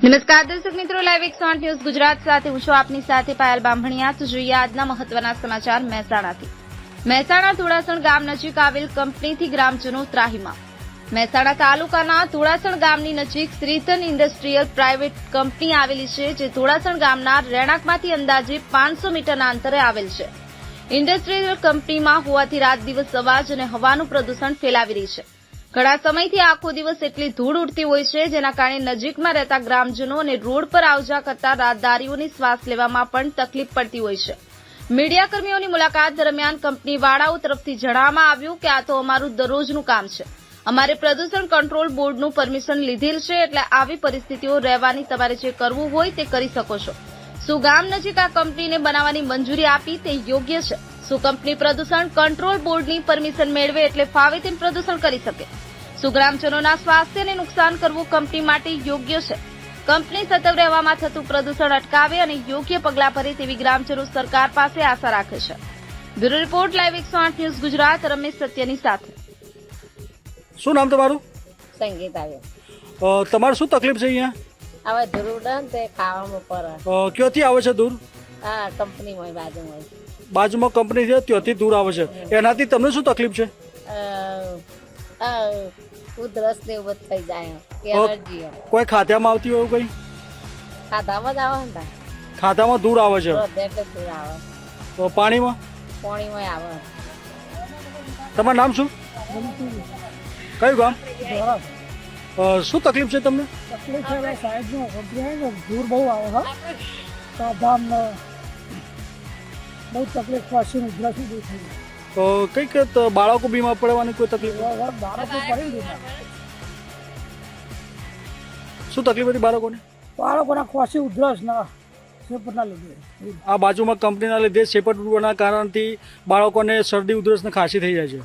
નમસ્કાર, દર્શક મિત્રો લાઈવ એકસો આઠ ન્યૂઝ ગુજરાત સાથે હું છું આપની સાથે પાયલ બામણીયા તો જોઈએ આજના મહત્વના સમાચાર મહેસાણાથી. મહેસાણા ધોળાસણ ગામ નજીક આવેલ કંપનીથી ગ્રામજનો ત્રાહીમાં મહેસાણા તાલુકાના ધોળાસણ ગામની નજીક શ્રીધન ઇન્ડસ્ટ્રીયલ પ્રાઇવેટ કંપની આવેલી છે, જે ધોળાસણ ગામના રહેણાંકમાંથી અંદાજે પાંચસો મીટરના અંતરે આવેલ છે. ઇન્ડસ્ટ્રીયલ કંપનીમાં હોવાથી રાત દિવસ અવાજ અને હવાનું પ્રદૂષણ ફેલાવી રહી છે. ઘણા સમયથી આખો દિવસ એટલી ધૂળ ઉડતી હોય છે, જેના કારણે નજીકમાં રહેતા ગ્રામજનો અને રોડ પર આવજા કરતા રાહદારીઓની શ્વાસ લેવામાં પણ તકલીફ પડતી હોય છે. મીડિયાકર્મીઓની મુલાકાત દરમિયાન કંપનીવાળાઓ તરફથી જણાવવામાં આવ્યું કે આ તો અમારું દરરોજનું કામ છે. અમારે પ્રદૂષણ કંટ્રોલ બોર્ડનું પરમિશન લીધેલ છે, એટલે આવી પરિસ્થિતિઓ રહેવાની તમારે જે કરવું હોય તે કરી શકો છો. શું ગામ નજીક આ કંપનીને બનાવવાની મંજૂરી આપી તે યોગ્ય છે? શું કંપની પ્રદૂષણ કંટ્રોલ બોર્ડની પરમિશન મેળવે એટલે ફાવે તેમ પ્રદૂષણ કરી શકે. શું ગ્રામજનોના સ્વાસ્થ્યને નુકસાન કરવું કંપની માટે યોગ્ય છે. કંપની સતત રહેવામાં થતું પ્રદૂષણ અટકાવે અને યોગ્ય પગલાં ભરે તેવી ગ્રામજનો સરકાર પાસે આશા રાખે છે. બ્યુરો રિપોર્ટ લાઈવ એકસો આઠ ન્યૂઝ ગુજરાત રમેશ સત્યની સાથે. શું નામ તમારું? સંગીત આવ્યો. તમારે શું તકલીફ છે અહીંયા? આવે ને તે ખાવામાં પર ક્યોથી ક્યાંથી આવે છે દૂર? હા કંપનીમાં બાજુમાં બાજુમાં કંપની છે ત્યાંથી દૂર આવે છે. એનાથી તમને શું તકલીફ છે? અ, અ, ઉધરસ ને એવું થઈ જાય. એલર્જી કોઈ ખાતામાં આવતી હોય કઈ? ખાતામાં જ આવે ને ખાતામાં દૂર આવે છે? દૂર આવે. તો પાણીમાં? પાણીમાં આવે. તમારું નામ શું? કયું ગામ? અ, શું તકલીફ છે તમને? તકલીફ છે સાહેબ કંપની દૂર બહુ આવે હા? સાધામ ને બહુ તકલીફ પાછી ઉધરસની દૂર થઈ તો કઈ તો બાળકો બીમાર પડવાની કોઈ તકલીફ? બાળકો પડી દીધા શું તકલીફ હતી બાળકોને? બાળકોના ખોસી ઉધરસ ના શેપટના લીધે. આ બાજુમાં કંપનીના લીધે સેપટ ઉડવાના કારણથી બાળકોને શરદી ઉધરસ ને ખાંસી થઈ જાય છે.